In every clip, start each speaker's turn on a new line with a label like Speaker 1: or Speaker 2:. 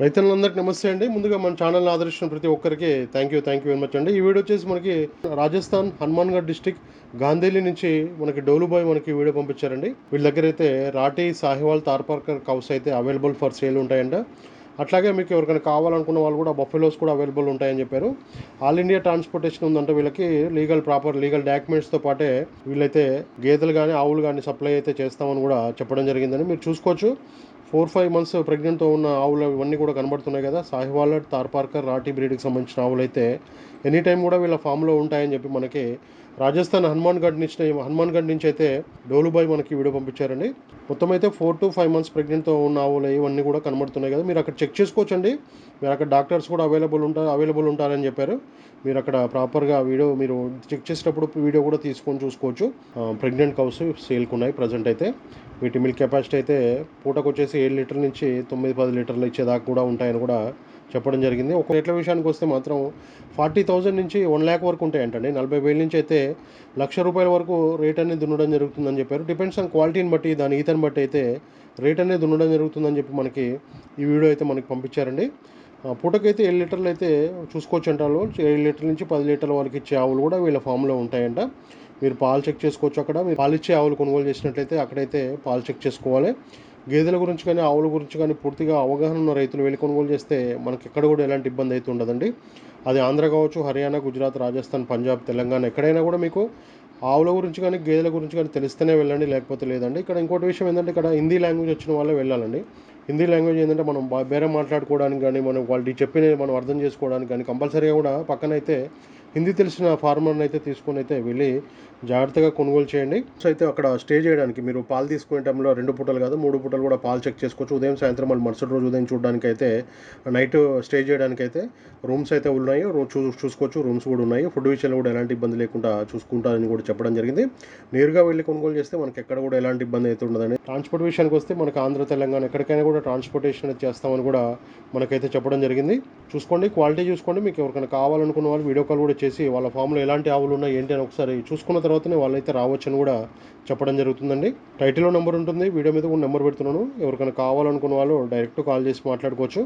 Speaker 1: రైతులందరికీ నమస్తే అండి. ముందుగా మన ఛానల్ని ఆదరించిన ప్రతి ఒక్కరికి thank you thank you very much అండి. ఈ వీడియో వచ్చేసి మనకి రాజస్థాన్ హనుమాన్గఢ్ డిస్టిక్ గాంధీలీ నుంచి మనకి డోలుబాయ్ మనకి వీడియో పంపించారండి. వీళ్ళ దగ్గర అయితే రాటి సాహివాల్ తార్పార్కర్ కౌస్ అయితే అవైలబుల్ ఫర్ సేల్ ఉంటాయంట. అట్లాగే మీకు ఎవరికైనా కావాలనుకున్న వాళ్ళు కూడా బఫెలోస్ కూడా అవైలబుల్ ఉంటాయని చెప్పారు. ఆల్ ఇండియా ట్రాన్స్పోర్టేషన్ ఉందంటే వీళ్ళకి. లీగల్ ప్రాపర్ లీగల్ డాక్యుమెంట్స్తో పాటే వీళ్ళైతే గేదెలు కానీ ఆవులు కానీ సప్లై అయితే చేస్తామని కూడా చెప్పడం జరిగిందని మీరు చూసుకోవచ్చు. ఫోర్ ఫైవ్ మంత్స్ ప్రెగ్నెంట్తో ఉన్న ఆవులు ఇవన్నీ కూడా కనబడుతున్నాయి కదా. సాహివాల్ తార్పార్కర్ రాటి బ్రీడ్కి సంబంధించిన ఆవులు అయితే ఎనీ టైం కూడా వీళ్ళ ఫామ్లో ఉంటాయని చెప్పి మనకి రాజస్థాన్ హనుమాన్గఢ్ నుంచి హనుమాన్గఢ్ నుంచి అయితే డోలుబాయ్ మనకి వీడియో పంపించారండి. మొత్తం అయితే ఫోర్ టు ఫైవ్ మంత్స్ ప్రెగ్నెంట్తో ఉన్న ఆవులు ఇవన్నీ కూడా కనబడుతున్నాయి కదా. మీరు అక్కడ చెక్ చేసుకోవచ్చండి. మీరు అక్కడ డాక్టర్స్ కూడా అవైలబుల్ ఉంటారు అవైలబుల్ ఉంటారని చెప్పారు. మీరు అక్కడ ప్రాపర్గా వీడియో మీరు చెక్ చేసేటప్పుడు వీడియో కూడా తీసుకొని చూసుకోవచ్చు. ప్రెగ్నెంట్ కౌస్ సేల్కి ఉన్నాయి ప్రజెంట్ అయితే. వీటి మిల్క్ కెపాసిటీ అయితే పూటకు వచ్చేసి ఏడు లీటర్ల నుంచి తొమ్మిది పది లీటర్లు ఇచ్చేదాకా కూడా ఉంటాయని కూడా చెప్పడం జరిగింది. ఒక రేట్ల విషయానికి వస్తే మాత్రం ఫార్టీ థౌజండ్ నుంచి వన్ ల్యాక్ వరకు ఉంటాయంటండి. నలభై వేల నుంచి అయితే లక్ష రూపాయల వరకు రేట్ అనేది దున్నడం జరుగుతుందని చెప్పారు. డిపెండ్స్ ఆన్ క్వాలిటీని బట్టి దాని ఈతని బట్టి అయితే రేట్ అనేది దున్నడం జరుగుతుందని చెప్పి మనకి ఈ వీడియో అయితే మనకి పంపించారండి. పూటకైతే ఏడు లీటర్లు అయితే చూసుకోవచ్చు అంట వాళ్ళు. ఏడు లీటర్ల నుంచి పది లీటర్ల వరకు ఇచ్చే ఆవులు కూడా వీళ్ళ ఫామ్లో ఉంటాయంట. మీరు పాలు చెక్ చేసుకోవచ్చు అక్కడ. మీరు పాలు ఇచ్చే ఆవులు కొనుగోలు చేసినట్లయితే అక్కడైతే పాలు చెక్ చేసుకోవాలి. గేదెల గురించి కానీ ఆవుల గురించి కానీ పూర్తిగా అవగాహన ఉన్న రైతులు వెళ్ళి కొనుగోలు చేస్తే మనకి ఎక్కడ కూడా ఎలాంటి ఇబ్బంది అయితే ఉండదండి. అది ఆంధ్ర కావచ్చు హర్యానా గుజరాత్ రాజస్థాన్ పంజాబ్ తెలంగాణ ఎక్కడైనా కూడా మీకు ఆవుల గురించి కానీ గేదెల గురించి కానీ తెలిస్తేనే వెళ్ళండి లేకపోతే లేదండి. ఇక్కడ ఇంకోటి విషయం ఏంటంటే ఇక్కడ హిందీ లాంగ్వేజ్ వచ్చిన వాళ్ళే వెళ్ళాలండి. హిందీ లాంగ్వేజ్ ఏంటంటే మనం బా- బేరం మాట్లాడుకోవడానికి కానీ మనం వాళ్ళు చెప్పినవి మనం అర్థం చేసుకోవడానికి కానీ కంపల్సరీగా కూడా పక్కనైతే హిందీ తెలిసిన ఫార్మర్ని అయితే తీసుకొని అయితే వెళ్ళి జాగ్రత్తగా కొనుగోలు చేయండి. సో అయితే అక్కడ స్టే చేయడానికి మీరు పాలు తీసుకునే టైంలో రెండు పూటలు కాదు మూడు పూటలు కూడా పాలు చెక్ చేసుకోవచ్చు. ఉదయం సాయంత్రం మళ్ళీ మరుసటి రోజు ఉదయం చూడడానికి అయితే నైట్ స్టే చేయడానికి అయితే రూమ్స్ అయితే ఉన్నాయి. చూ చూసుకోవచ్చు రూమ్స్ కూడా ఉన్నాయి. ఫుడ్ విషయంలో కూడా ఎలాంటి ఇబ్బంది లేకుండా చూసుకుంటారని కూడా చెప్పడం జరిగింది. నేరుగా వెళ్ళి కొనుగోలు చేస్తే మనకి ఎక్కడ కూడా ఎలాంటి ఇబ్బంది అయితే ఉండదండి. ట్రాన్స్పోర్ట్ విషయానికి వస్తే మనకు ఆంధ్ర తెలంగాణ ఎక్కడికైనా కూడా ట్రాన్స్పోర్టేషన్ అనేది చేస్తామని కూడా మనకైతే చెప్పడం జరిగింది. చూసుకోండి క్వాలిటీ చూసుకోండి. మీకు ఎవరికైనా కావాలనుకున్న వాళ్ళు వీడియో కాల్ కూడా చేసి వాళ్ళ ఫామ్లో ఎలాంటి ఆవులు ఉన్నాయి ఏంటి అని ఒకసారి చూసుకున్న తర్వాతనే వాళ్ళైతే రావచ్చని కూడా చెప్పడం జరుగుతుందండి. టైటిల్లో నెంబర్ ఉంటుంది వీడియో మీద కూడా నెంబర్ పెడుతున్నాను. ఎవరికైనా కావాలనుకున్న వాళ్ళు డైరెక్ట్ కాల్ చేసి మాట్లాడుకోవచ్చు.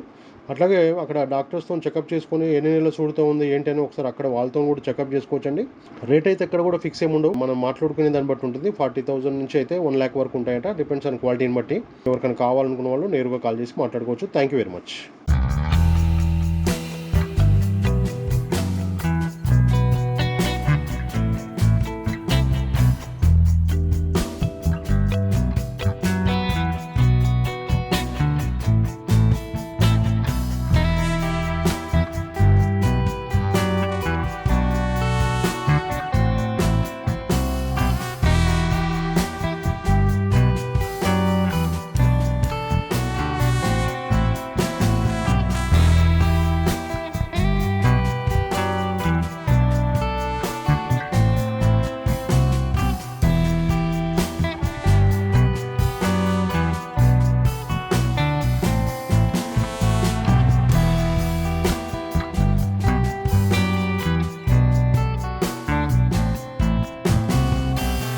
Speaker 1: అట్లాగే అక్కడ డాక్టర్స్తో చెకప్ చేసుకొని ఎన్ని నెలలు చూడుతూ ఉంది ఏంటి అని ఒకసారి అక్కడ వాళ్ళతో కూడా చెకప్ చేసుకోవచ్చండి. రేట్ అయితే ఎక్కడ కూడా ఫిక్స్ ఏమి ఉండవు. మనం మాట్లాడుకునే దాన్ని బట్టి ఉంటుంది. ఫార్టీ థౌసండ్ నుంచి అయితే వన్ ల్యాక్ వరకు ఉంటాయట. డిపెండ్స్ ఆన్ క్వాలిటీని బట్టి ఎవరికైనా కావాలనుకున్న వాళ్ళు నేరుగా కాల్ చేసి మాట్లాడుకోవచ్చు. Thank you very much.